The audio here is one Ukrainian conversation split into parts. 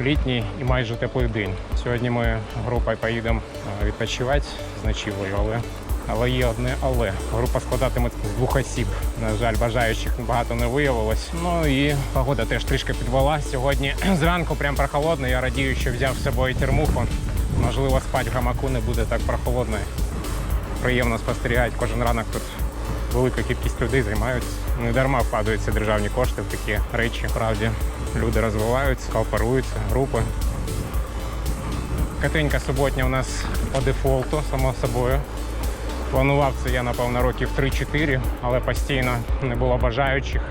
літній і майже теплий день. Сьогодні ми групою поїдемо е, відпочивати з ночівлею, але, але є одне але. Група складатиме з двох осіб. На жаль, бажаючих багато не виявилось. Ну і погода теж трішки підвела. Сьогодні зранку прям прохолодно. Я радію, що взяв з собою термуху. Можливо, спати в гамаку не буде так прохолодно. Приємно спостерігати кожен ранок тут велика кількість людей займаються. Не дарма вкладаються державні кошти в такі речі. Правді люди розвиваються, кооперуються, групи. Катенька суботня у нас по дефолту, само собою. Планував це я, напевно, років 3-4, але постійно не було бажаючих.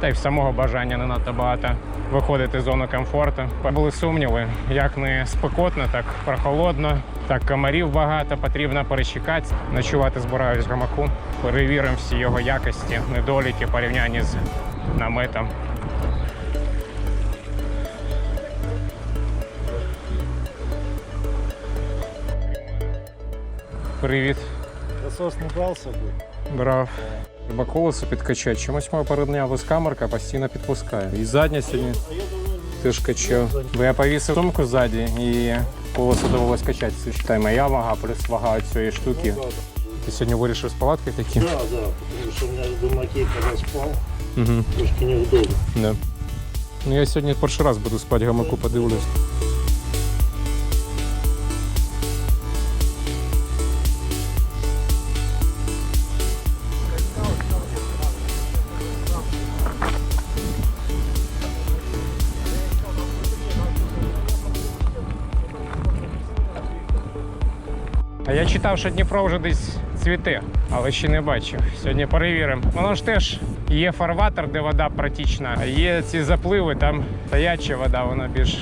Та й самого бажання не надто багато виходити з зони комфорту. Були сумніви, як не спекотно, так прохолодно, так комарів багато, потрібно перечекати. Ночувати збираюсь гамаку. Перевіримо всі його якості, недоліки, порівняння з наметом. Привіт. Насос не брав з собою? Брав. Треба колесо підкачати. Чомусь моя передня вискамерка постійно підпускає. І задня сьогодні теж качав. Бо я повісив сумку ззаді і колесо довелось качати. Це моя вага, плюс вага цієї штуки. Ти сьогодні вирішив з палатки такі? Да, да, потому что у меня в гамаке, когда спал, Угу. трошки неудобно. Да. Ну я сьогодні перший раз буду спати гамаку, подивлюсь. Читав, що Дніпро вже десь цвіте, але ще не бачив. Сьогодні перевіримо. Воно ж теж є фарватер, де вода протічна, а є ці запливи, там стояча вода, вона більш,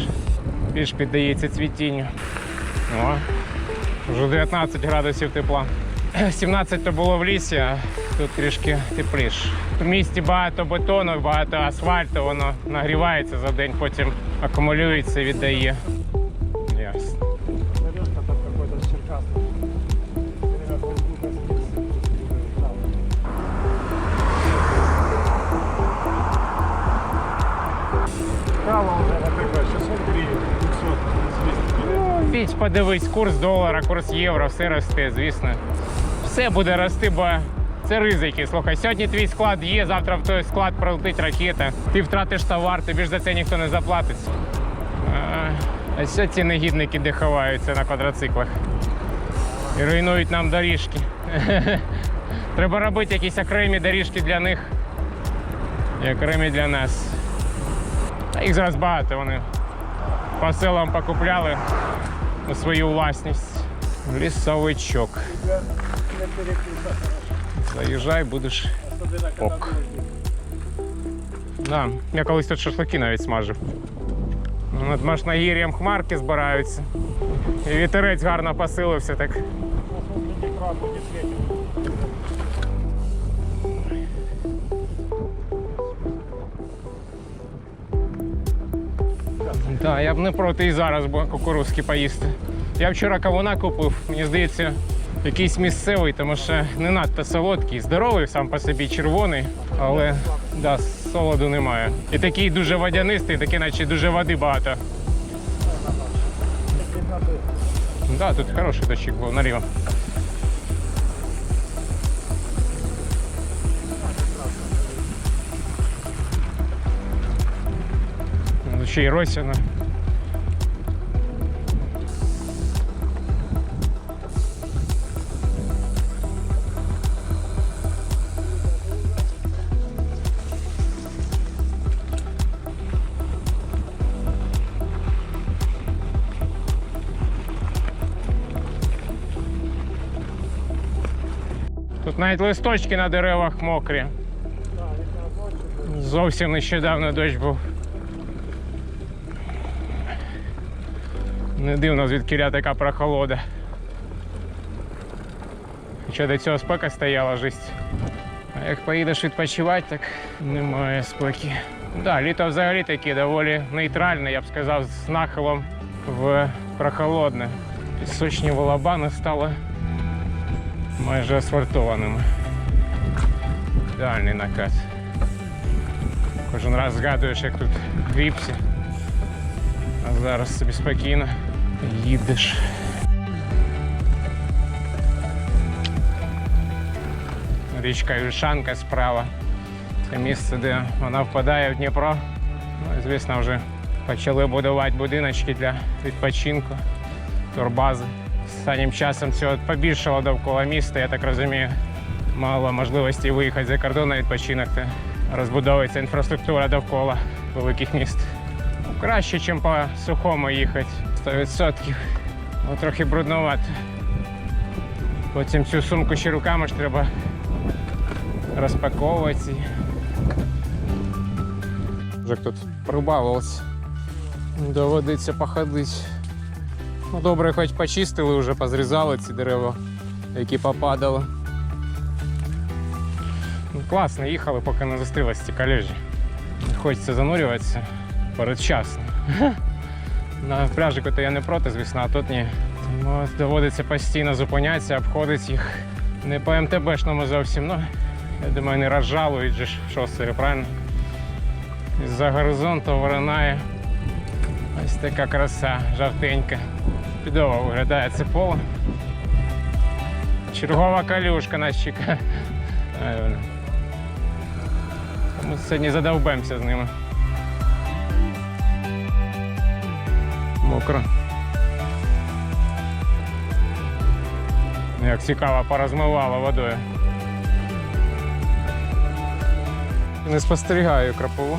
більш піддається цвітінню. О, вже 19 градусів тепла. 17 то було в лісі, а тут трішки тепліше. В місті багато бетону, багато асфальту, воно нагрівається за день, потім акумулюється і віддає. 500, 200 гривен. Віть, подивись, курс долара, курс євро, все росте, звісно. Все буде рости, бо це ризики. Слухай, сьогодні твій склад є, завтра в той склад пролетить ракета. Ти втратиш товар, тобі ж за це ніхто не заплатить. А, що ці негідники де ховаються на квадроциклах і руйнують нам доріжки. Треба робити якісь окремі доріжки для них і окремі для нас. Їх зараз багато, вони по селам покупляли у свою власність. Лісовичок. Заїжджай, будеш ок. Да, я колись тут шашлики навіть смажив. Над Машнагір'ям хмарки збираються. І вітерець гарно посилився так. Так, я б не проти і зараз бо кукурузки поїсти. Я вчора кавуна купив, мені здається, якийсь місцевий, тому що не надто солодкий, здоровий сам по собі червоний, але да, солоду немає. І такий дуже водянистий, такий, наче дуже води багато. Да, тут хороший дощик був наліво. Ще й росіна. Тут навіть листочки на деревах мокрі. Зовсім нещодавно дощ був. Не дивно, звідкіля така прохолода. Хоча до цього спека стояла жесть. А як поїдеш відпочивати, так немає спеки. Да, літо взагалі таке доволі нейтральне, я б сказав, з нахилом в прохолодне. Пісочні волобани стали майже асфальтованими. Ідеальний накат. Кожен раз згадуєш, як тут в гріпсі А зараз собі спокійно їдеш. Річка Юшанка справа. Це місце, де вона впадає в Дніпро. Ну звісно, вже почали будувати будиночки для відпочинку, турбази. Останнім часом цього побільшало довкола міста, я так розумію. Мало можливості виїхати за кордон на відпочинок. Та розбудовується інфраструктура довкола великих міст. Ну, Краще, ніж по сухому їхати. 100%. Ну, трохи брудновато. Потім цю сумку ще руками ж треба розпаковувати. Вже тут прибавилось. Доводиться походити. Ну, добре, хоч почистили, вже позрізали ці дерева, які попадали. Ну, класно, їхали, поки не зустрілись ці калюжі. Не Хочеться занурюватися передчасно. На пляжику то я не проти, звісно, а тут ні. Тому доводиться постійно зупинятися, обходити їх. Не по МТБшному зовсім, ну я думаю, не розжалують же ж правильно? Із-за горизонту виринає ось така краса, жовтенька. Підово виглядає це поле. Чергова калюшка нас чекає. Ми сьогодні задовбемося з ними. Мокро. Як цікаво, порозмивало водою. Не спостерігаю крапову.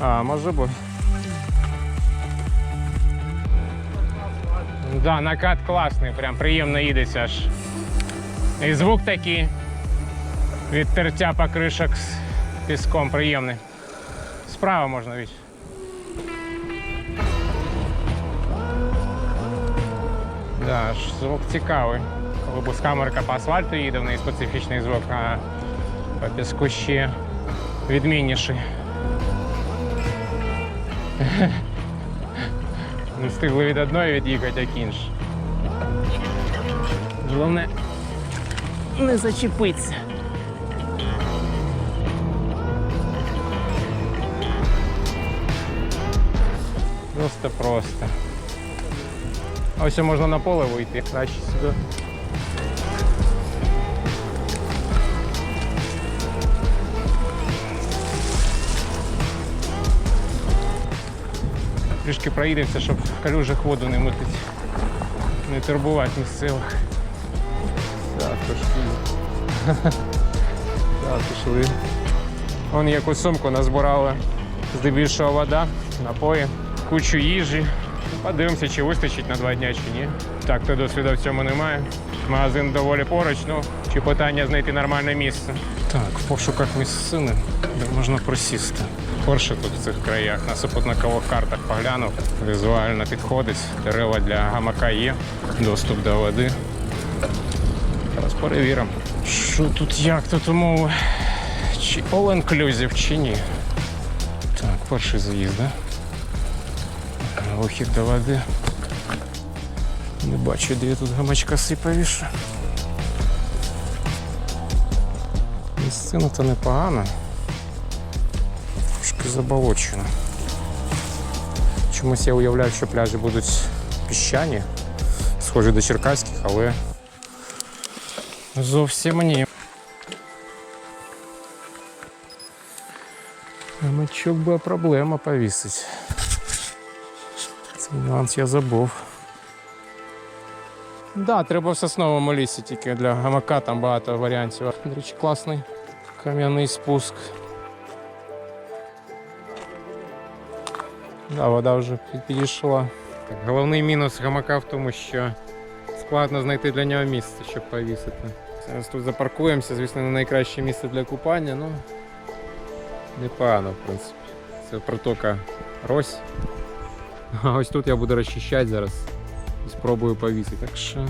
А, може бути. Да, накат класний, прям приємно їдеться аж. І звук такий від тертя покришок з піском приємний. Справа можна від. Да, звук цікавий. Коли бускамерка по асфальту їде, в неї специфічний звук, а по піску ще відмінніший. Не встигли від одної від'їхати, як інше. Головне не зачепитися. Просто просто. Ось можна на поле вийти. Краще сюди. Трішки проїдемося, щоб в калюжах воду не мутить. Не турбувати місцевих. Так, пішли. Так, пішли. Вон яку сумку назбирали. Здебільшого вода, напої, кучу їжі. Подивимося, чи вистачить на два дня, чи ні. Так, то досвіду в цьому немає. Магазин доволі поруч, ну чи питання знайти нормальне місце. Так, в пошуках місцини, де можна просісти. Перше тут в цих краях на супутникових картах поглянув. Візуально підходить. Дерева для гамака є, доступ до води. Зараз перевіримо. Що тут, як тут умови? Чи all inclusive, чи ні? Так, перший заїзд, да? Вихід до води. Не бачу, де я тут гамачка повішу. Місцина то непогана. Трошки заболочена. Чомусь я уявляю, що пляжі будуть піщані, схожі до черкаських, але зовсім ні. Гамачок була проблема повісить. Цей нюанс я забув. Да, треба в сосновому лісі тільки для гамака там багато варіантів. До речі, класний кам'яний спуск. Да, вода вже підійшла. Так, головний мінус гамака в тому, що складно знайти для нього місце, щоб повісити. Зараз тут запаркуємося, звісно, не найкраще місце для купання, ну непогано, в принципі. Це протока Рось. А ось тут я буду розчищати зараз і спробую повісити. Так що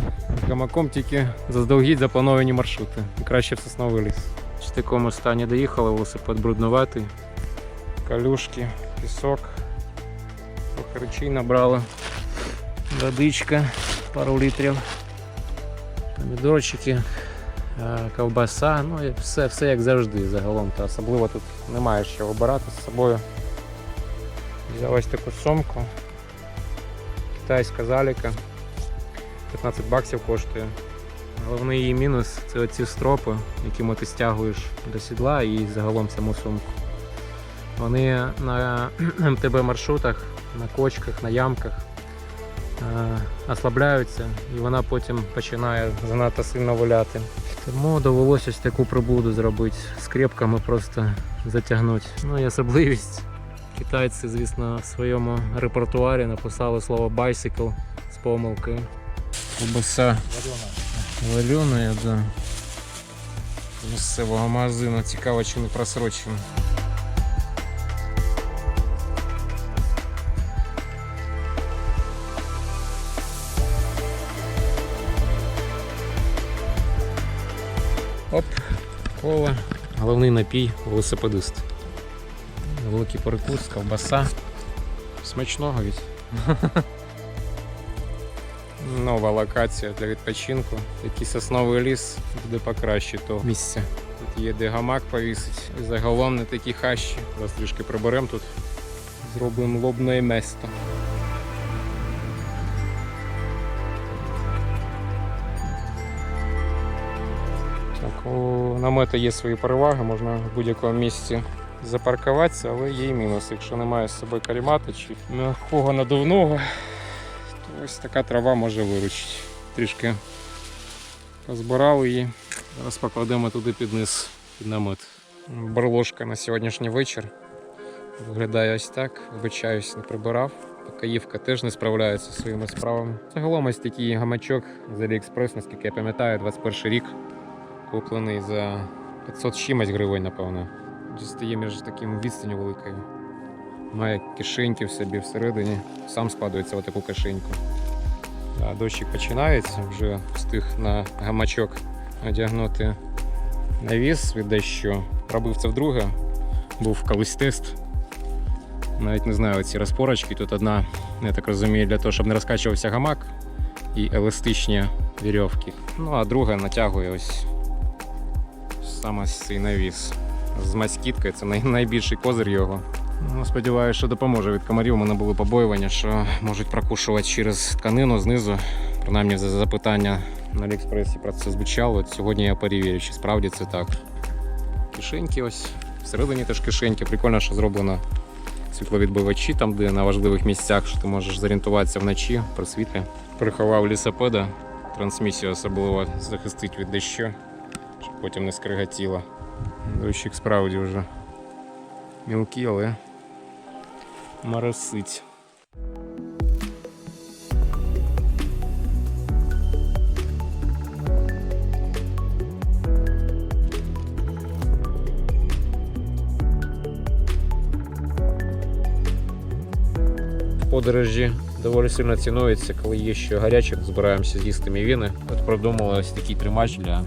гамаком тільки заздалегідь заплановані маршрути. Краще в сосновий ліс. В такому стані доїхали, велосипед бруднуватий. Калюшки, пісок. Речей набрали. Водичка, пару літрів. Помідорчики, е, ковбаса, ну і все, все як завжди загалом. Та особливо тут немає що вибирати з собою. Взяв ось таку сумку. Китайська заліка. 15 баксів коштує. Головний її мінус це оці стропи, якими ти стягуєш до сідла і загалом саму сумку. Вони на МТБ маршрутах, на кочках, на ямках е, ослабляються і вона потім починає занадто сильно виляти. Тому довелося ось таку приблуду зробити. Скрепками просто затягнути. Ну і особливість. Китайці, звісно, в своєму репертуарі написали слово bicycle з помилкою. Кубаса вареная, да. Місцевого магазину. Цікаво, чи не просрочено. Оп, кола. Головний напій велосипедист. Великий перекус, ковбаса. Смачного від. Нова локація для відпочинку. Такий сосновий ліс буде покраще того місця. Тут є де гамак повісить. І загалом не такі хащі. Зараз трішки приберемо тут. Зробимо лобне місто. Так, у намету є свої переваги, можна в будь-якому місці запаркуватися, але є і мінус. Якщо немає з собою карімата чи м'якого надувного, то ось така трава може виручити. Трішки позбирали її. Зараз покладемо туди під низ, під намет. Барложка на сьогоднішній вечір. Виглядає ось так. Вибачаюсь, не прибирав. Покаївка теж не справляється зі своїми справами. Загалом ось такий гамачок з AliExpress, наскільки я пам'ятаю, 21 рік. Куплений за 500 з чимось гривень, напевно. Дістає між таким відстанню великою. Має кишеньки в собі всередині. Сам складується в таку кишеньку. А дощик починається, вже встиг на гамачок одягнути навіс від дещо. Робив це вдруге. Був колись тест. Навіть не знаю ці розпорочки. Тут одна, я так розумію, для того, щоб не розкачувався гамак і еластичні вірьовки. Ну а друга натягує ось саме цей навіс. З маскіткою це най- найбільший козир його. Ну, сподіваюся, що допоможе від комарів. У мене були побоювання, що можуть прокушувати через тканину знизу. Принаймні за запитання на Аліекспресі про це звучало. Сьогодні я перевірю, чи справді це так. Кишеньки ось. Всередині теж кишеньки. Прикольно, що зроблено світловідбивачі, там, де на важливих місцях, що ти можеш зорієнтуватися вночі при світлі. Приховав лісопеда, трансмісію особливо захистить від дощу, щоб потім не скриготіло. Дощик справді вже мілкий, але моросить. Подорожі доволі сильно цінується, коли є ще гаряче, збираємося з'їсти мівіни. От продумали ось такий тримач для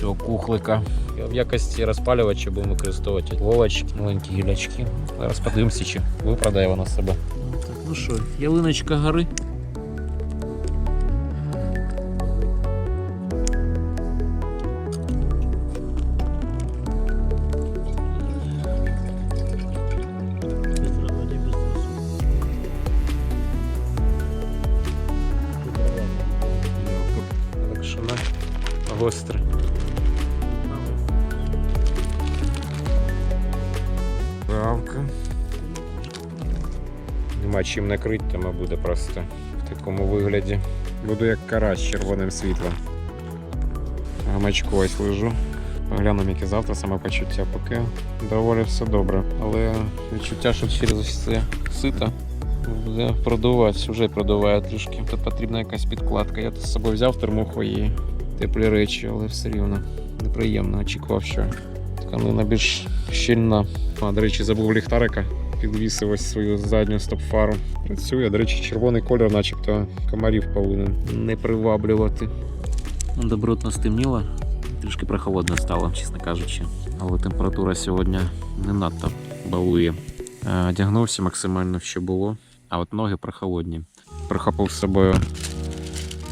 цього кухлика. В якості розпалювача будемо використовувати голочки, маленькі гілячки. Зараз подивимося, чи виправдає вона себе. Так, ну що, ялиночка гори. Нема чим накрити, буде просто в такому вигляді. Буду як карась з червоним світлом. Гамачку ось лежу. Поглянемо, яке завтра самопочуття, поки доволі все добре. Але відчуття, що через це сито буде продуватися, вже продуває трішки. Тут потрібна якась підкладка. Я тут з собою взяв термуху і теплі речі, але все рівно неприємно. Очікував, що тканина більш щільна. А, до речі, забув ліхтарика. Підвісив ось свою задню стоп-фару. Працює, до речі, червоний колір, начебто комарів повинен не приваблювати. Добротно стемніло, трішки прохолодно стало, чесно кажучи. Але температура сьогодні не надто балує. Е, Одягнувся максимально, що було, а от ноги прохолодні. Прихопив з собою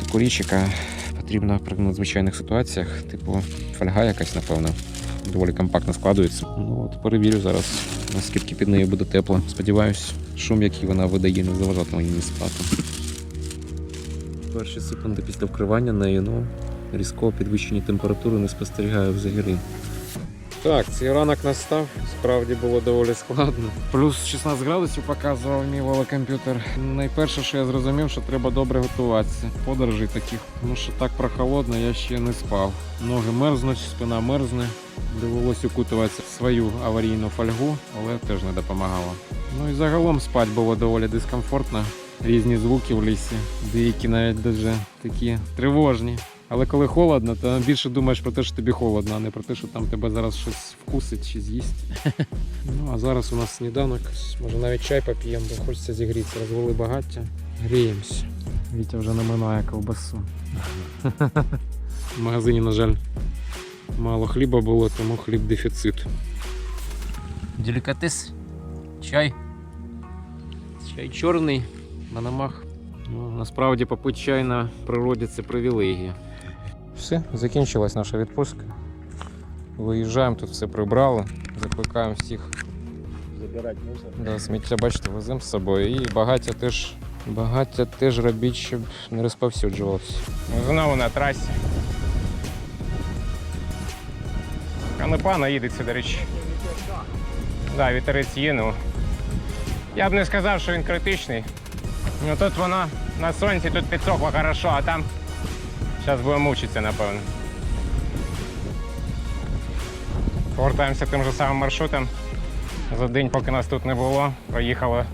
таку річ, яка потрібна при надзвичайних ситуаціях, типу фольга якась, напевно. Доволі компактно складується. Ну от перевірю зараз, наскільки під нею буде тепло. Сподіваюсь, шум, який вона видає, не заважатиме мені спати. Перші секунди після вкривання нею, ну, різкого підвищення температури не спостерігаю взагалі. Так, цей ранок настав, справді було доволі складно. Плюс 16 градусів показував мій велокомп'ютер. Найперше, що я зрозумів, що треба добре готуватися. Подорожей таких. Тому що так прохолодно я ще не спав. Ноги мерзнуть, спина мерзне. Довелось укутуватися в свою аварійну фольгу, але теж не допомагало. Ну і загалом спати було доволі дискомфортно. Різні звуки в лісі, деякі навіть дуже такі тривожні. Але коли холодно, то більше думаєш про те, що тобі холодно, а не про те, що там тебе зараз щось вкусить чи з'їсть. Ну а зараз у нас сніданок. Може навіть чай поп'ємо, бо хочеться зігрітися. Розвели багаття. Гріємося. Вітя вже наминає ковбасу. В магазині, на жаль, мало хліба було, тому хліб дефіцит. Делікатес. Чай. Чай чорний, манамах. Ну, насправді попити чай на природі це привілегія. Все, закінчилась наша відпустка. Виїжджаємо, тут все прибрали, закликаємо всіх Забирать мусор. до сміття, бачите, веземо з собою. І багаття теж, багаття теж робіть, щоб не розповсюджувався. Знову на трасі. А непогано їдеться, до речі. Да, вітерець є, ну. Я б не сказав, що він критичний. Ну тут воно на сонці тут підсохло хорошо, а там зараз будемо мучитися, напевно. Повертаємося тим же самим маршрутом. За день, поки нас тут не було, проїхали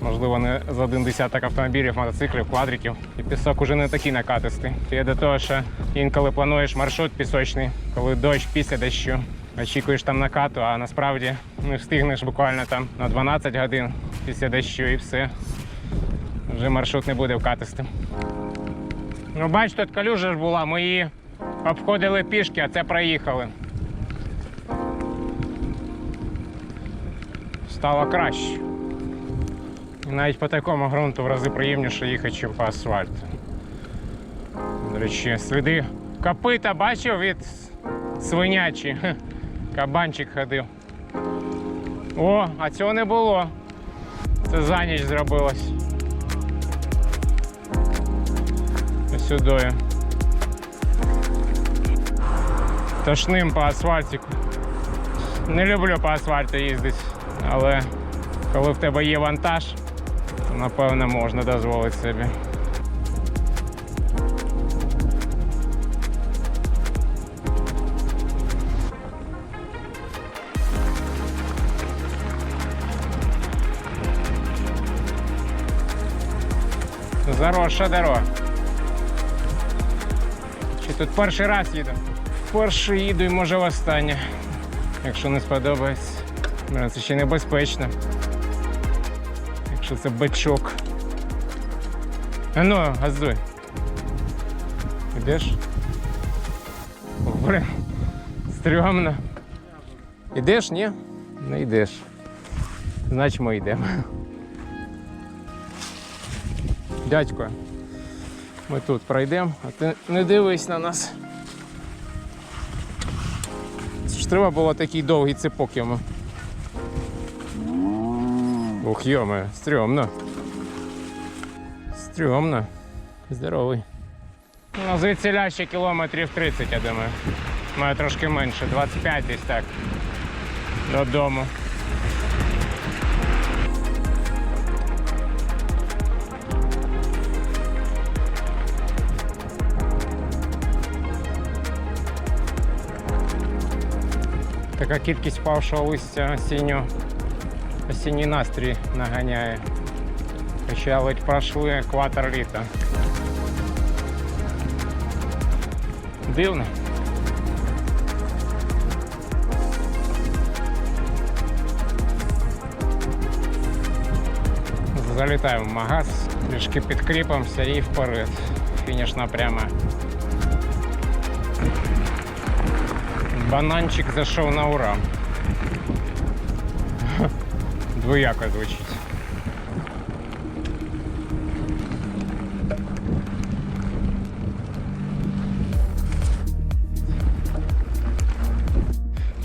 можливо, не за один десяток автомобілів, мотоциклів, квадриків. І пісок уже не такий накатистий. Є до того, що інколи плануєш маршрут пісочний, коли дощ після дощу. Очікуєш там накату, а насправді не встигнеш буквально там на 12 годин після дощу і все. Вже маршрут не буде вкатистим. Ну, бач, тут калюжа ж була, ми її обходили пішки, а це проїхали. Стало краще. Навіть по такому ґрунту в рази приємніше їхати, ніж по асфальту. До речі, сліди копита бачив від свинячі. Кабанчик ходив. О, а цього не було. Це за ніч зробилось. Сюди. Тошним по асфальтику. Не люблю по асфальту їздити, але коли в тебе є вантаж, то напевно можна дозволити собі. Заросша дорога. Чи тут перший раз їду? Перший їду і може востаннє. Якщо не сподобається. Це ще небезпечно. Якщо це бичок. А ну, газуй. Ідеш? О, стрьомно. Ідеш, ні? Не йдеш. Значить ми йдемо. Дядько, ми тут пройдемо, а ти не дивись на нас. Ж треба було такий довгий цепок йому. Ух, йоме, стрьомно. Стрьомно. Здоровий. Ну, звідсіля ще кілометрів 30, я думаю. Має трошки менше, 25 десь так. Додому. Така кількість впавшого листя осіннього осінній настрій наганяє. Хоча ледь пройшли екватор літа. Дивно. Залітаємо в магаз, трішки підкріпимося і вперед. Фінішна пряма. Бананчик зайшов на ура. Двояко звучить.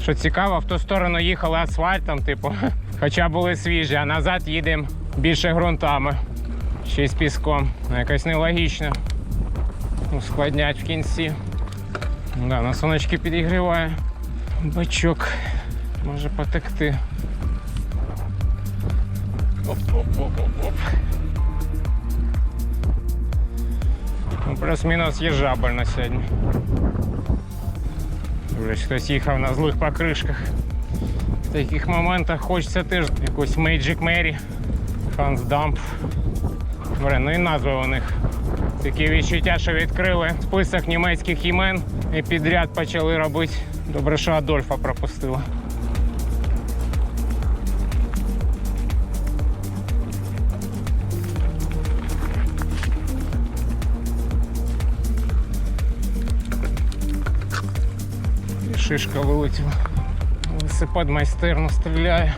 Що цікаво, в ту сторону їхали асфальтом, типу, Хоча були свіжі, а назад їдемо більше ґрунтами. Ще й з піском. Ну, Якось нелогічно. Ускладнять в кінці. Да, на сонечки підігріває. Бачок може потекти. Оп-оп-оп-оп-оп. Ну, плюс-мінус їжабельно сьогодні. Вже хтось їхав на злих покришках. В таких моментах хочеться теж якусь Magic Mary, Hans Dump. Бре, ну і назви у них. Такі відчуття, що відкрили список німецьких імен і підряд почали робити. Добре, що Адольфа пропустила. І шишка вилетіла. Велосипед майстерно стріляє.